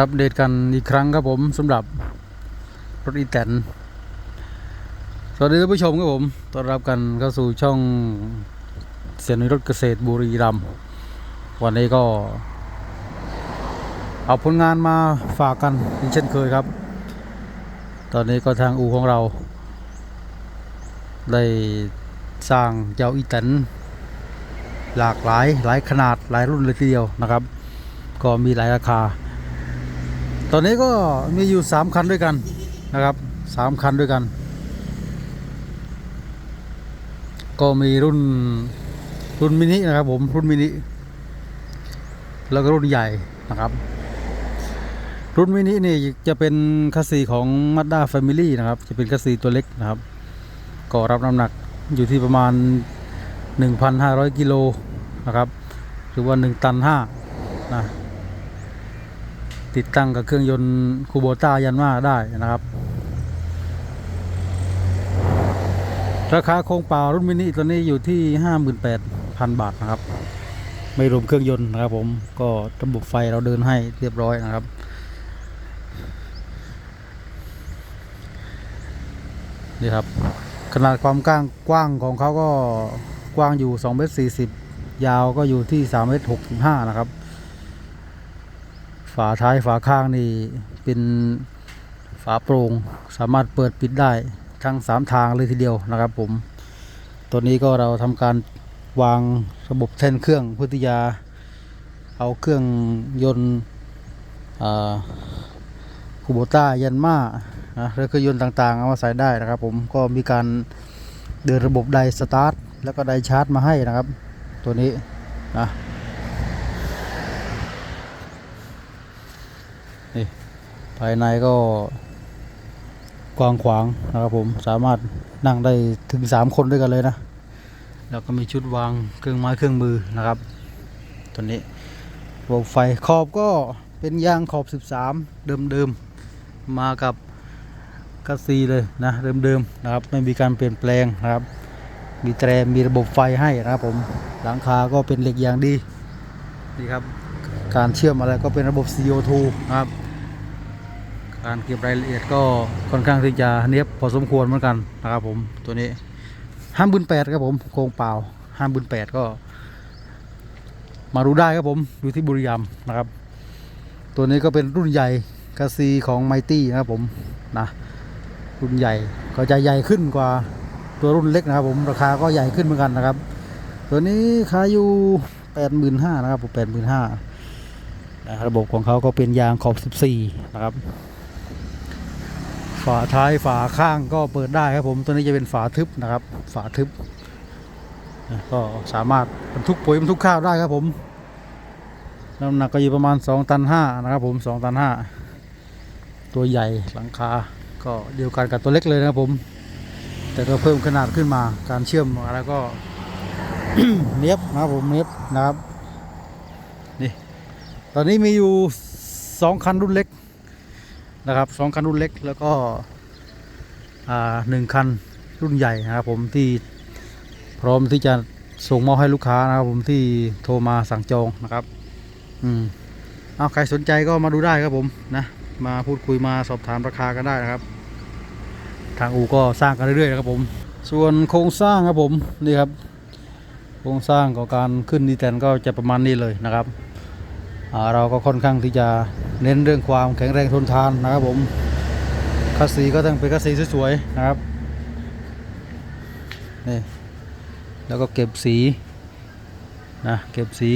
อัปเดตกันอีกครั้งครับผมสำหรับรถอีแตนสวัสดีท่านผู้ชมครับผมต้อนรับกันเข้าสู่ช่องเสียงในรถเกษตรบุรีรัมย์วันนี้ก็ เอาผลงานมาฝากกันเช่นเคยครับ ตอนนี้ก็ทางอูของเรา ได้สร้างเจ้าอีแตนหลากหลายหลายขนาดหลายรุ่นเลยทีเดียวนะครับ ก็มีหลายราคา ตอนนี้ก็มีอยู่สามคันด้วยกันนะครับสามคันด้วยกัน ก็มีรุ่นรุ่นมินินะครับผมรุ่นมินิแล้วก็รุ่นใหญ่นะครับ รุ่นมินินี่จะเป็นคัสซีของ Mazda Family นะครับ จะเป็นคัสซีตัวเล็กนะครับ ก็รับน้ำหนักอยู่ที่ประมาณ 1,500 กิโลนะครับ หรือว่า 1 ตัน5นะ ติดตั้งกับเครื่องยนต์คูโบต้ายันมาได้นะครับ ราคาโครงเปล่ารุ่นมินิตัวนี้อยู่ที่ 58,000 บาทนะครับ ไม่รวมเครื่องยนต์นะครับ ผมก็ระบบไฟเราเดินให้เรียบร้อยนะครับนี่ครับ ขนาดความกว้างกว้างของเขาก็กว้างอยู่2เมตร40 ยาวก็อยู่ที่3เมตร65นะครับ ฝาท้ายฝาข้างนี่เป็นฝาโปร่งสามารถเปิดปิดได้ทั้งสามทางเลยทีเดียวนะครับผมตัวนี้ก็เราทำการวางระบบแท่นเครื่องเพื่อที่จะเอาเครื่องยนต์คูโบต้ายันมานะหรือเครื่องยนต์ต่างๆ เอามาใส่ได้นะครับ ผมก็มีการเดินระบบไดสตาร์ทแล้วก็ไดชาร์จมาให้นะครับ ตัวนี้นะ ภายในก็กว้างขวางนะครับผมสามารถนั่งได้ถึงสามคนด้วยกันเลยนะ แล้วก็มีชุดวางเครื่องไม้เครื่องมือนะครับตัวนี้ระบบไฟขอบก็เป็นยางขอบ 13 เดิมๆมากับกัสซีเลยนะเดิมๆนะครับไม่มีการเปลี่ยนแปลงนะครับ มีแตรมีระบบไฟให้นะครับผมหลังคาก็เป็นเหล็กอย่างดีนี่ครับการเชื่อมอะไรก็เป็นระบบ CO2 นะครับ การเก็บรายละเอียดก็ค่อนข้างที่จะเนียบพอสมควรเหมือนกันนะครับผมตัวนี้ห้าหมื่นแปดครับผมโครงเปล่าห้าหมื่นแปดก็ มาดูได้ครับผมอยู่ที่บุรีรัมย์นะครับ ตัวนี้ก็เป็นรุ่นใหญ่กาซีของไมตี้นะครับผมนะรุ่นใหญ่ก็จะใหญ่ขึ้นกว่าตัวรุ่นเล็กนะครับ ผมราคาก็ใหญ่ขึ้นเหมือนกันนะครับ ตัวนี้ขายอยู่แปดหมื่นห้านะครับผมแปดหมื่นห้าระบบของเขาก็เป็นยางขอบ 14 นะครับ ฝาท้ายฝาข้างก็เปิดได้ครับผมตัวนี้จะเป็นฝาทึบนะครับ ฝาทึบ ก็สามารถบรรทุกปุ๋ยบรรทุกข้าวได้ครับผมน้ำหนักก็อยู่ประมาณ 2 ตัน5นะครับผม2ตัน5ตัวใหญ่หลังคาก็เดียวกันกับตัวเล็กเลยนะครับผม แต่ก็เพิ่มขนาดขึ้นมาการเชื่อมอะไรก็เนียบนะครับผมเนียบนะครับนี่ตอนนี้มีอยู่ 2 คันรุ่นเล็ก นะครับสองคันรุ่นเล็กแล้วก็หนึ่งคันรุ่นใหญ่นะครับผมที่พร้อมที่จะส่งมอบให้ลูกค้านะครับผมที่โทรมาสั่งจองนะครับ อืมเอาใครสนใจก็มาดูได้ครับผมนะ มาพูดคุยมาสอบถามราคากันได้นะครับ ทางอูก็สร้างกันเรื่อยๆนะครับผม ส่วนโครงสร้างครับผมนี่ครับ โครงสร้างของการขึ้นดีแตนก็จะประมาณนี้เลยนะครับ เราก็ค่อนข้างที่จะเน้นเรื่องความแข็งแรงทนทานนะครับผมคัสซีก็ต้องเป็นคัสซีสวยๆนะครับนี่แล้วก็เก็บสีนะเก็บสี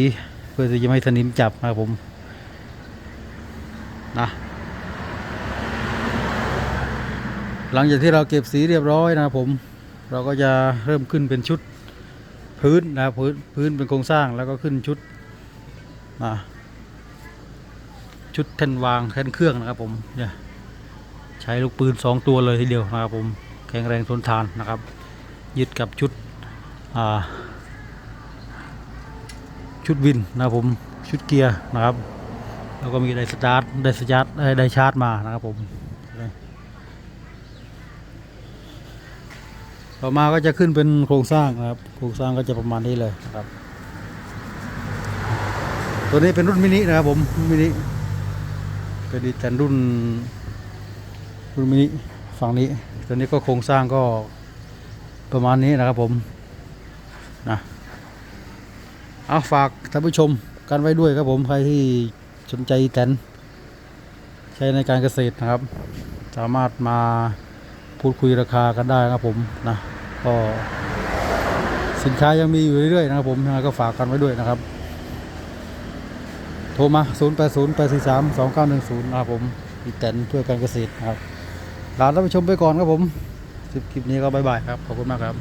เพื่อที่จะไม่สนิมจับนะครับผมนะหลังจากที่เราเก็บสีเรียบร้อยนะครับผมเราก็จะเริ่มขึ้นเป็นชุดพื้นนะพื้นพื้นเป็นโครงสร้างแล้วก็ขึ้นชุดมา ชุดแท่นวางแท่นเครื่องนะครับผมเนี่ยใช้ลูกปืนสองตัวเลยทีเดียวนะครับผมแข็งแรงทนทานนะครับ ยึดกับชุดชุดวินนะครับผมชุดเกียร์นะครับ แล้วก็มีไดสตาร์ทไดสตาร์ทเอ้ไดชาร์จมานะครับผมต่อมาก็จะขึ้นเป็นโครงสร้างนะครับ โครงสร้างก็จะประมาณนี้เลยนะครับ ตัวนี้เป็นรุ่นมินินะครับผมมินิ เป็นดีแตนรุ่นรุ่นมินิฝั่งนี้ตัวนี้ก็โครงสร้างก็ประมาณนี้นะครับผมนะเอาฝากท่านผู้ชมกันไว้ด้วยครับผมใครที่สนใจแตนใช้ในการเกษตรนะครับ สามารถมาพูดคุยราคากันได้ครับผมนะก็สินค้ายังมีอยู่เรื่อยๆนะครับผมก็ฝากกันไว้ด้วยนะครับ ทรมา 0 8 0 8 4 3 2 9 1 0นะครับผมอีแตนเพื่อการเกษตรครับลาท่านผู้ชมไปก่อนครับผมคลิปนี้ก็บายบายครับ ขอบคุณมากครับ